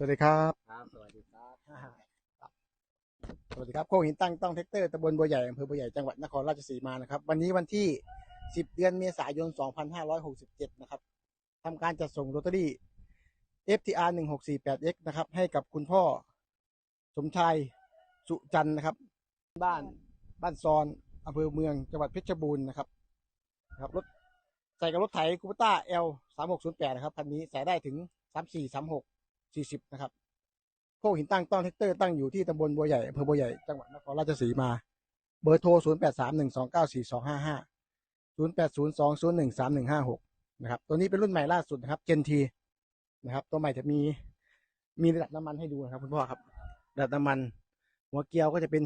สวัสดีครับ ครับ สวัสดีครับ สวัสดีครับโคกหินตั้งต้องแท็กเตอร์ตำบลบัวใหญ่อำเภอบัวใหญ่จังหวัดนครราชสีมานะครับ วันนี้วันที่ 10 เดือนเมษายน 2567 นะครับทำการจัดส่งลอตเตอรี่ FTR 1648X นะครับ ให้กับคุณพ่อ สมชายสุจันทร์นะครับ บ้านบ้านซอนอำเภอเมืองจังหวัดเพชรบูรณ์นะครับนะครับรถใส่กับรถไถคูปต้า L 3608นะครับคันนี้ใส่ได้ถึง 34 36 40 นะครับ โคกหินตั้งต้องแท็กเตอร์ตั้งอยู่ที่ตำบลบัวใหญ่อำเภอบัวใหญ่ จังหวัดนครราชสีมา เบอร์โทร 0 8 3 1 2 9 4 2 5 5 0 8 0 2 0 1 3 1 5 6 นะครับ ตัวนี้เป็นรุ่นใหม่ล่าสุดนะครับ เจนทีนะครับ ตัวใหม่จะมี มีระดับน้ำมันให้ดูนะครับ คุณพ่อครับ ระดับน้ำมัน หัวเกียวก็จะเป็น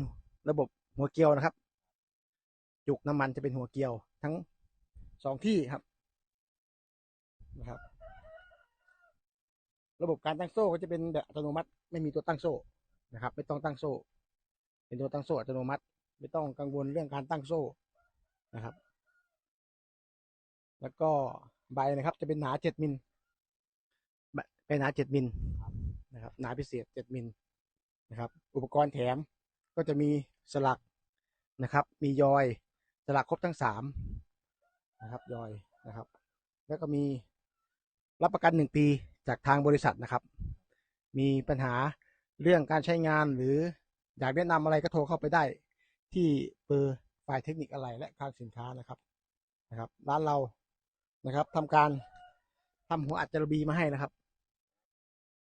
ระบบหัวเกียวนะครับ จุกน้ำมันจะเป็นหัวเกียวทั้งสองที่ครับนะครับ ระบบการตั้งโซ่ก็จะเป็นแบบอัตโนมัติ ไม่มีตัวตั้งโซ่นะครับ ไม่ต้องตั้งโซ่ เป็นตัวตั้งโซ่อัตโนมัติ ไม่ต้องกังวลเรื่องการตั้งโซ่นะครับ แล้วก็ใบนะครับ จะเป็นหนาเจ็ดมิลใบเป็นหนาเจ็ดมิลนะครับหนาพิเศษเจ็ดมิลนะครับ อุปกรณ์แถมก็จะมีสลักนะครับ มียอยสลักครบทั้งสามนะครับยอยนะครับ แล้วก็มีรับประกันหนึ่งปี จากทางบริษัทนะครับ มีปัญหาเรื่องการใช้งานหรืออยากแนะนำอะไรก็โทรเข้าไปได้ ที่เบอร์ฝ่ายเทคนิคอะไรและการสินค้านะครับนะครับ ร้านเรานะครับทำการทำหัวอัดจารบีมาให้นะครับ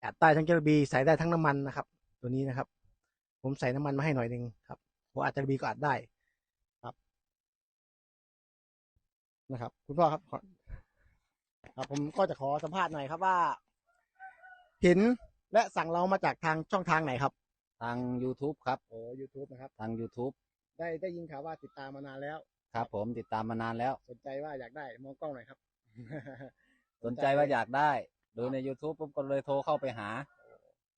อัดใต้ทั้งจารบีใส่ได้ทั้งน้ำมันนะครับ ตัวนี้นะครับ ผมใส่น้ำมันมาให้หน่อยหนึ่งครับหัวอัดจารบีก็อัดได้ครับ นะครับ คุณพ่อครับขอครับ ผมก็จะขอสัมภาษณ์หน่อยครับว่า เห็นและสั่งเรามาจากทางช่องทางไหนครับ ทาง YouTube ครับ โอ้ YouTube นะครับ ทาง YouTube ได้ได้ยินข่าวว่าติดตามมานานแล้ว ครับ ผมติดตามมานานแล้ว สนใจว่าอยากได้มองกล้องหน่อยครับ สนใจว่าอยากได้ดูใน YouTube ปุ๊บก็เลยโทรเข้าไปหา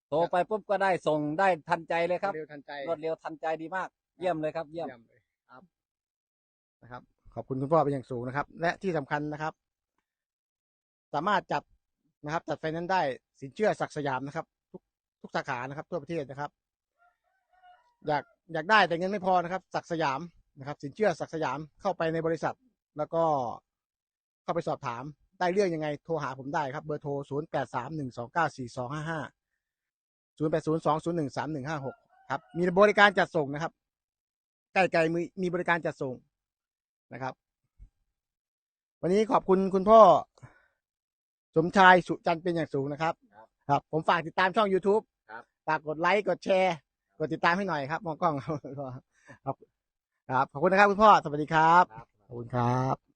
โทรไปปุ๊บก็ได้ส่งได้ทันใจเลยครับ เร็วทันใจ รวดเร็วทันใจดีมาก เยี่ยมเลยครับ เยี่ยมเยี่ยมเลยครับ นะครับ ขอบคุณคุณพ่อเป็นอย่างสูงนะครับ และที่สำคัญนะครับ สามารถจัด นะครับจัดไฟแนนซ์ได้สินเชื่อศักสยามนะครับ ทุกทุกสาขานะครับ ทั่วประเทศนะครับ อยากอยากได้แต่เงินไม่พอนะครับศักสยามนะครับ สินเชื่อศักสยามเข้าไปในบริษัท แล้วก็เข้าไปสอบถามได้เรื่องยังไงโทรหาผมได้ครับ เบอร์โทร 0 8 3 1 2 9 4 2 5 5 0 8 0 2 0 1 3 1 5 6 ครับ มีบริการจัดส่งนะครับไก่ไก่มีมีบริการจัดส่งนะครับ วันนี้ขอบคุณคุณพ่อ สมชายสุจันทร์เป็นอย่างสูงนะครับครับ ครับ ผมฝากติดตามช่อง YouTube ครับฝากกดไลค์กดแชร์ กดติดตามให้หน่อยครับมองกล้องครับครับครับขอบคุณนะครับคุณพ่อสวัสดีครับครับขอบคุณครับ